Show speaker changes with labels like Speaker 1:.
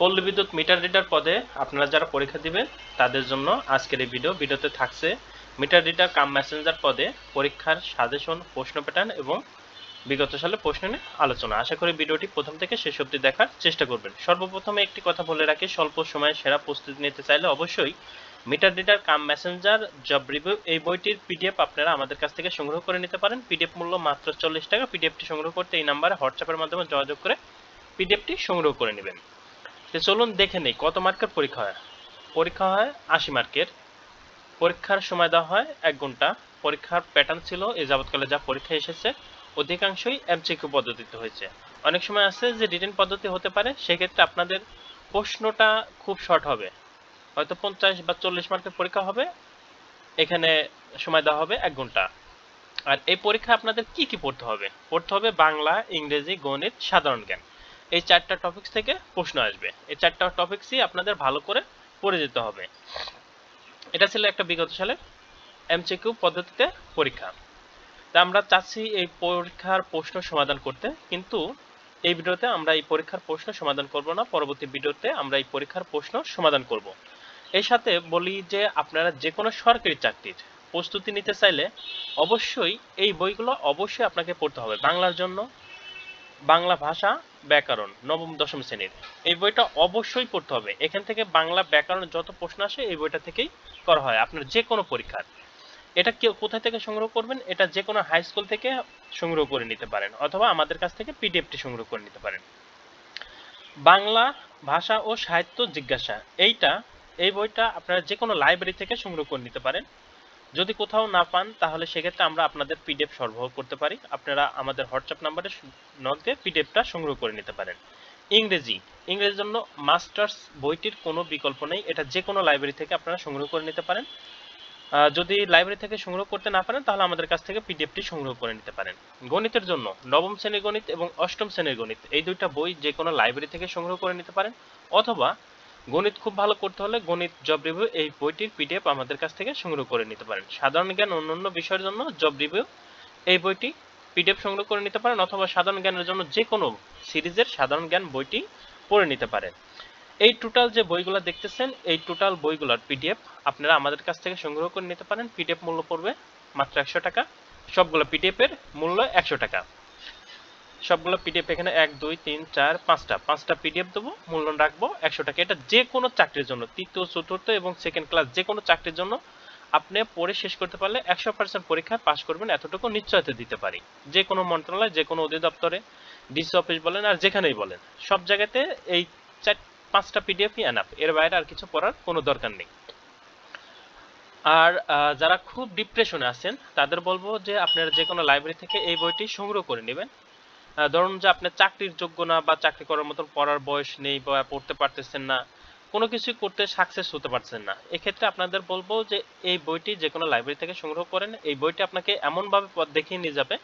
Speaker 1: পল্লী বিদ্যুৎ meter reader পদে আপনারা যারা পরীক্ষা দিবেন, তাদের জন্য আজকের এই ভিডিও ভিডিওতে থাকছে মিটার রিডার কাম মেসেঞ্জার পদে পরীক্ষার সাজেশন, প্রশ্ন প্যাটার্ন এবং বিগত সালে প্রশ্ন নিয়ে আলোচনা। আশা করি ভিডিওটি প্রথম থেকে শেষ অবধি দেখার চেষ্টা করবেন। সর্বপ্রথমে একটি কথা বলে রাখি, স্বল্প সময়ে সেরা প্রস্তুতি নিতে চাইলে অবশ্যই meter reader cum messenger job review এই বইটির পিডিএফ আপনারা আমাদের কাছ থেকে সংগ্রহ করে নিতে পারেন। পিডিএফ মূল্য মাত্র চল্লিশ টাকা। পিডিএফটি সংগ্রহ করতে এই নাম্বারে হোয়াটসঅ্যাপের মাধ্যমে যোগাযোগ করে পিডিএফটি সংগ্রহ করে নেবেন। তো চলুন দেখে নেই, কত মার্কের পরীক্ষা হয়? পরীক্ষা হয় আশি মার্কের। পরীক্ষার সময় দেওয়া হয় এক ঘণ্টা। পরীক্ষার প্যাটার্ন ছিল এ যাবৎকালে যা পরীক্ষা এসেছে, অধিকাংশই এমসিকিউ পদ্ধতিতে হয়েছে। অনেক সময় আছে যে রিটেন পদ্ধতি হতে পারে, সেক্ষেত্রে আপনাদের প্রশ্নটা খুব শর্ট হবে। হয়তো পঞ্চাশ বা চল্লিশ মার্কের পরীক্ষা হবে, এখানে সময় দেওয়া হবে এক ঘণ্টা। আর এই পরীক্ষা আপনাদের কি কি পড়তে হবে? পড়তে হবে বাংলা, ইংরেজি, গণিত, সাধারণ জ্ঞান। এই চারটা টপিকস থেকে প্রশ্ন আসবে। এই চারটা টপিকসই আপনাদের ভালো করে পড়ে যেতে হবে। এটা ছিল একটা বিগত সালের এমসিকিউ পদ্ধতিতে পরীক্ষা। তা আমরা চাচ্ছি এই পরীক্ষার প্রশ্ন সমাধান করতে, কিন্তু এই ভিডিওতে আমরা এই পরীক্ষার প্রশ্ন সমাধান করব না। পরবর্তী ভিডিওতে আমরা এই পরীক্ষার প্রশ্ন সমাধান করব। এর সাথে বলি যে আপনারা যে কোনো সরকারি চাকরির প্রস্তুতি নিতে চাইলে অবশ্যই এই বইগুলো অবশ্যই আপনাকে পড়তে হবে। বাংলার জন্য, বাংলা ভাষা ব্যাকরণ, নবম, দশম শ্রেণির। এই বইটা অবশ্যই পড়তে হবে। এখান থেকে বাংলা ব্যাকরণ যত প্রশ্ন আসে, এই বইটা থেকেই করা হয় আপনার যে কোনো পরীক্ষার। এটা কেউ কোথা থেকে সংগ্রহ করবেন? এটা যে কোনো হাই স্কুল থেকে সংগ্রহ করে নিতে পারেন, অথবা আমাদের কাছ থেকে পিডিএফটি সংগ্রহ করে নিতে পারেন। বাংলা ভাষা ও সাহিত্য জিজ্ঞাসা, এইটা, এই বইটা আপনারা যে কোনো লাইব্রেরি থেকে সংগ্রহ করে নিতে পারেন। যদি কোথাও না পান, তাহলে সেক্ষেত্রে আমরা আপনাদের পিডিএফ সরবরাহ করতে পারি। আপনারা আমাদের হোয়াটসঅ্যাপ নাম্বারে নক দিয়ে পিডিএফটা সংগ্রহ করে নিতে পারেন। ইংরেজি। ইংরেজির জন্য মাস্টার্স বইটির কোনো বিকল্প নেই। এটা যে কোনো লাইব্রেরি থেকে আপনারা সংগ্রহ করে নিতে পারেন। যদি লাইব্রেরি থেকে সংগ্রহ করতে না পারেন, তাহলে আমাদের কাছ থেকে পিডিএফটি সংগ্রহ করে নিতে পারেন। গণিতের জন্য নবম শ্রেণির গণিত এবং অষ্টম শ্রেণির গণিত। এই দুইটা বই যে কোনো লাইব্রেরি থেকে সংগ্রহ করে নিতে পারেন অথবা গণিত খুব ভালো করতে হলে গণিত জব রিভিউ এই বইটির পিডিএফ আমাদের কাছ থেকে সংগ্রহ করে নিতে পারেন। সাধারণ জ্ঞান অন্যান্য বিষয়ের জন্য জব রিভিউ এই বইটি পিডিএফ সংগ্রহ করে নিতে পারেন অথবা সাধারণ জ্ঞানের জন্য যে কোনো সিরিজের সাধারণ জ্ঞান বইটি পড়ে নিতে পারেন। এই টোটাল যে বইগুলো দেখতেছেন, এই টোটাল বইগুলোর পিডিএফ আপনারা আমাদের কাছ থেকে সংগ্রহ করে নিতে পারেন। পিডিএফ মূল্য পড়বে মাত্র একশো টাকা। সবগুলো পিডিএফ এর মূল্য একশো টাকা। সবগুলো পিডিএফ এখানে এক, দুই, তিন, চার, পাঁচটা। পাঁচটা পিডিএফ দেবো মূল্য রাখব একশো টাকা। এটা যে কোনো চাকরির জন্য, তৃতীয়, চতুর্থ এবং সেকেন্ড ক্লাস যে কোনো চাকরির জন্য আপনি পড়ে শেষ করতে পারলে একশো পার্সেন্ট পরীক্ষায় পাশ করবেন, এতটুকু নিশ্চয়তা দিতে পারি। যে কোনো মন্ত্রণালয়, যে কোনো অধিদপ্তরে ডিসি অফিস বলেন আর যেখানেই বলেন, সব জায়গাতে এই চার, পাঁচটা পিডিএফই এনাফ এর বাইরে আর কিছু পড়ার কোনো দরকার নেই। আর যারা খুব ডিপ্রেশনে আছেন, তাদের বলব যে আপনারা যে কোনো লাইব্রেরি থেকে এই বইটি সংগ্রহ করে নেবেন। ধরুন যে আপনি চাকরির যোগ্য না বা চাকরি করার মতো পড়ার বয়স নেই বা পড়তে পারতেছেন না, কোনো কিছু করতে সাকসেস হতে পারছেন না। এক্ষেত্রে আপনাদের বলব যে এই বইটি যে কোনো লাইব্রেরি থেকে সংগ্রহ করেন। এই বইটি আপনাকে এমনভাবে পথ দেখিয়ে নিয়ে যাবে